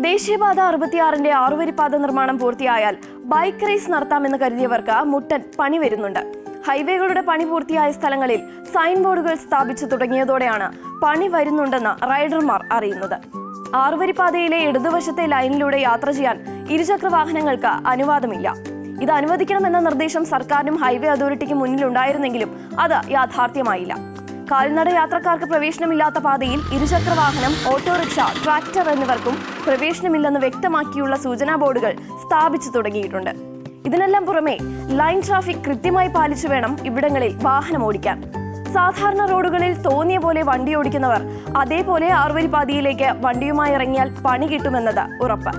ദേശീയപാത അറുപത്തിയാറിന്റെ ആറുവരിപ്പാത നിർമ്മാണം പൂർത്തിയായാൽ bike raise നടത്താമെന്ന് കരുതിയവർക്ക് മുട്ടൻ പണി വരുന്നുണ്ട്. ഹൈവേകളുടെ പണി പൂർത്തിയായ സ്ഥലങ്ങളിൽ സൈൻ ബോർഡുകൾ സ്ഥാപിച്ചു തുടങ്ങിയതോടെയാണ് പണി വരുന്നുണ്ടെന്ന് റൈഡർമാർ അറിയുന്നത്. ആറുവരിപ്പാതയിലെ ഇടതുവശത്തെ ലൈനിലൂടെ യാത്ര ചെയ്യാൻ ഇരുചക്ര വാഹനങ്ങൾക്ക് അനുവാദമില്ല. ഇത് അനുവദിക്കണമെന്ന നിർദ്ദേശം സർക്കാരിനും ഹൈവേ അതോറിറ്റിക്കും മുന്നിലുണ്ടായിരുന്നെങ്കിലും അത് യാഥാർത്ഥ്യമായില്ല. കാൽനട യാത്രക്കാർക്ക് പ്രവേശനമില്ലാത്ത പാതയിൽ ഇരുചക്ര വാഹനം ഓട്ടോറിക്ഷ ട്രാക്ടർ എന്നിവർക്കും പ്രവേശനമില്ലെന്ന് വ്യക്തമാക്കിയുള്ള സൂചനാ ബോർഡുകൾ സ്ഥാപിച്ചു തുടങ്ങിയിട്ടുണ്ട്. ഇതിനെല്ലാം പുറമെ ലൈൻ ട്രാഫിക് കൃത്യമായി പാലിച്ചു വേണം ഇവിടങ്ങളിൽ വാഹനം ഓടിക്കാൻ. സാധാരണ റോഡുകളിൽ തോന്നിയ പോലെ വണ്ടി ഓടിക്കുന്നവർ അതേപോലെ ആറുവരി പാതയിലേക്ക് വണ്ടിയുമായി ഇറങ്ങിയാൽ പണി കിട്ടുമെന്നത് ഉറപ്പ്.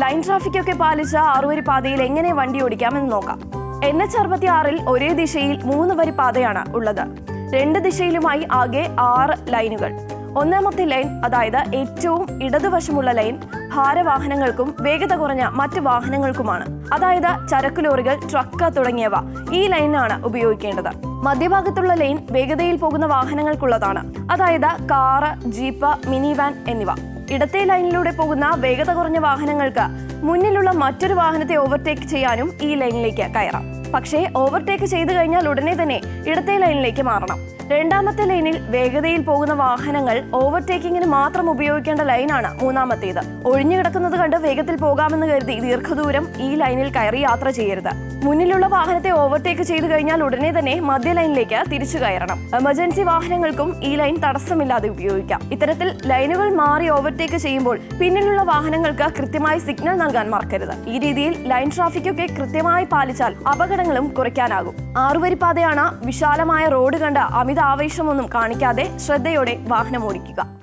ലൈൻ ട്രാഫിക് ഒക്കെ പാലിച്ച ആറുവരി പാതയിൽ എങ്ങനെ വണ്ടി ഓടിക്കാമെന്ന് നോക്കാം. എൻ എച്ച് അറുപത്തി ഒരേ ദിശയിൽ മൂന്ന് വരി പാതയാണ് ഉള്ളത്. രണ്ട് ദിശയിലുമായി ആകെ ആറ് ലൈനുകൾ. ഒന്നാമത്തെ ലൈൻ അതായത് ഏറ്റവും ഇടതുവശമുള്ള ലൈൻ ഭാരവാഹനങ്ങൾക്കും വേഗത കുറഞ്ഞ മറ്റ് വാഹനങ്ങൾക്കുമാണ്. അതായത് ചരക്ക് ലോറികൾ ട്രക്ക് തുടങ്ങിയവ ഈ ലൈനാണ് ഉപയോഗിക്കേണ്ടത്. മധ്യഭാഗത്തുള്ള ലൈൻ വേഗതയിൽ പോകുന്ന വാഹനങ്ങൾക്കുള്ളതാണ്. അതായത് കാറ് ജീപ്പ് മിനി വാൻ എന്നിവ. ഇടത്തെ ലൈനിലൂടെ പോകുന്ന വേഗത കുറഞ്ഞ വാഹനങ്ങൾക്ക് മുന്നിലുള്ള മറ്റൊരു വാഹനത്തെ ഓവർടേക്ക് ചെയ്യാനും ഈ ലൈനിലേക്ക് കയറാം. പക്ഷേ ഓവർടേക്ക് ചെയ്തു കഴിഞ്ഞാൽ ഉടനെ തന്നെ ഇടത്തെ ലൈനിലേക്ക് മാറണം. രണ്ടാമത്തെ ലൈനിൽ വേഗതയിൽ പോകുന്ന വാഹനങ്ങൾ ഓവർടേക്കിങ്ങിന് മാത്രം ഉപയോഗിക്കേണ്ട ലൈനാണ് മൂന്നാമത്തേത്. ഒഴിഞ്ഞു കിടക്കുന്നത് കണ്ട് വേഗത്തിൽ പോകാമെന്ന് കരുതി ദീർഘദൂരം ഈ ലൈനിൽ കയറി യാത്ര ചെയ്യരുത്. മുന്നിലുള്ള വാഹനത്തെ ഓവർടേക്ക് ചെയ്തു കഴിഞ്ഞാൽ ഉടനെ തന്നെ മധ്യ ലൈനിലേക്ക് തിരിച്ചു കയറണം. എമർജൻസി വാഹനങ്ങൾക്കും ഈ ലൈൻ തടസ്സമില്ലാതെ ഉപയോഗിക്കാം. ഇത്തരത്തിൽ ലൈനുകൾ മാറി ഓവർടേക്ക് ചെയ്യുമ്പോൾ പിന്നിലുള്ള വാഹനങ്ങൾക്ക് കൃത്യമായി സിഗ്നൽ നൽകാൻ മറക്കരുത്. ഈ രീതിയിൽ ലൈൻ ട്രാഫിക്കൊക്കെ കൃത്യമായി പാലിച്ചാൽ അപകടങ്ങളും കുറയ്ക്കാനാകും. ആറുവരിപ്പാതയാണ് വിശാലമായ റോഡ് കണ്ട് അമിത ആവേശമൊന്നും കാണിക്കാതെ ശ്രദ്ധയോടെ വാഹനം ഓടിക്കുക